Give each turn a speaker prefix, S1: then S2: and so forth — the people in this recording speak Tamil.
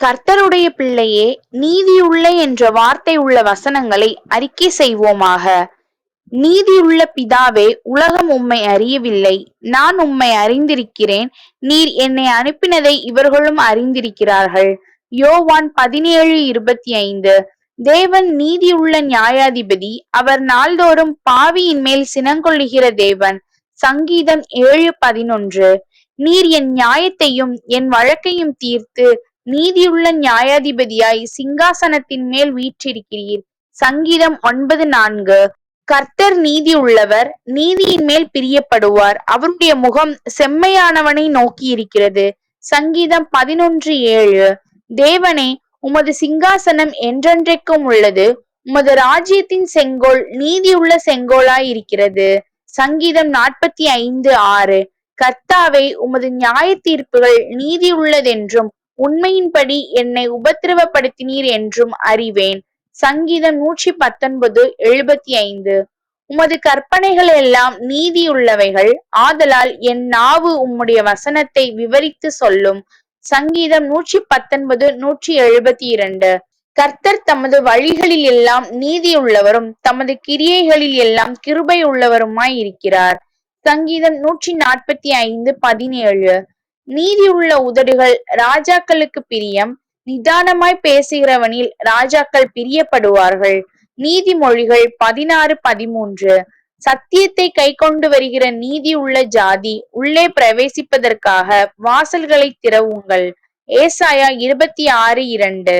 S1: கர்த்தருடைய பிள்ளையே நீதியுள்ள என்ற வார்த்தை உள்ள வசனங்களை அறிக்கை செய்வோமாக. நீதியுள்ள பிதாவே உலகம் உம்மை அறியவில்லை. நான் உம்மை அறிந்திருக்கிறேன். நீர் என்னை அனுப்பினதை இவர்களும் அறிந்திருக்கிறார்கள். யோவான் பதினேழு இருபத்தி ஐந்து தேவன் நீதியுள்ள நியாயாதிபதி அவர் நாள்தோறும் பாவியின் மேல் சினங்கொள்ளுகிற தேவன். சங்கீதம் ஏழு பதினொன்று. நீர் என் நியாயத்தையும் என் வழக்கையும் தீர்த்து நீதியுள்ள நியாயாதிபதியாய் சிங்காசனத்தின் மேல் வீற்றிருக்கிறீர். சங்கீதம் ஒன்பது நான்கு. கர்த்தர் நீதி உள்ளவர் நீதியின் மேல் பிரியப்படுவார். அவருடைய முகம் செம்மையானவனை நோக்கி இருக்கிறது சங்கீதம் பதினொன்று ஏழு. தேவனே உமது சிங்காசனம் என்றென்றைக்கும் உள்ளது. உமது ராஜ்யத்தின் செங்கோல் நீதியுள்ள செங்கோலாய் இருக்கிறது சங்கீதம் நாற்பத்தி ஐந்து ஆறு. கர்த்தாவை உமது நியாய தீர்ப்புகள் நீதியுள்ளதென்றும் உண்மையின்படி என்னை உபத்திரவப்படுத்தினீர் என்றும் அறிவேன். சங்கீதம் நூற்றி பத்தொன்பது எழுபத்தி ஐந்து உமது கற்பனைகள் எல்லாம் நீதியுள்ளவைகள். ஆதலால் என் நாவு உம்முடைய வசனத்தை விவரித்து சொல்லும். சங்கீதம் நூற்றி பத்தொன்பது நூற்றி எழுபத்தி இரண்டு கர்த்தர் தமது வழிகளில் எல்லாம் நீதியுள்ளவரும் தமது கிரியைகளில் எல்லாம் கிருபை உள்ளவருமாய் இருக்கிறார். சங்கீதம் நூற்றி நாற்பத்தி ஐந்து பதினேழு. நீதியுள்ள உதடுகள் ராஜாக்களுக்கு பிரியம். நிதானமாய் பேசுகிறவனில் ராஜாக்கள் பிரியப்படுவார்கள். நீதிமொழிகள் பதினாறு பதிமூன்று. சத்தியத்தை கை கொண்டு வருகிற நீதி உள்ள ஜாதி உள்ளே பிரவேசிப்பதற்காக வாசல்களை திறவுங்கள். ஏசாயா இருபத்தி ஆறு இரண்டு.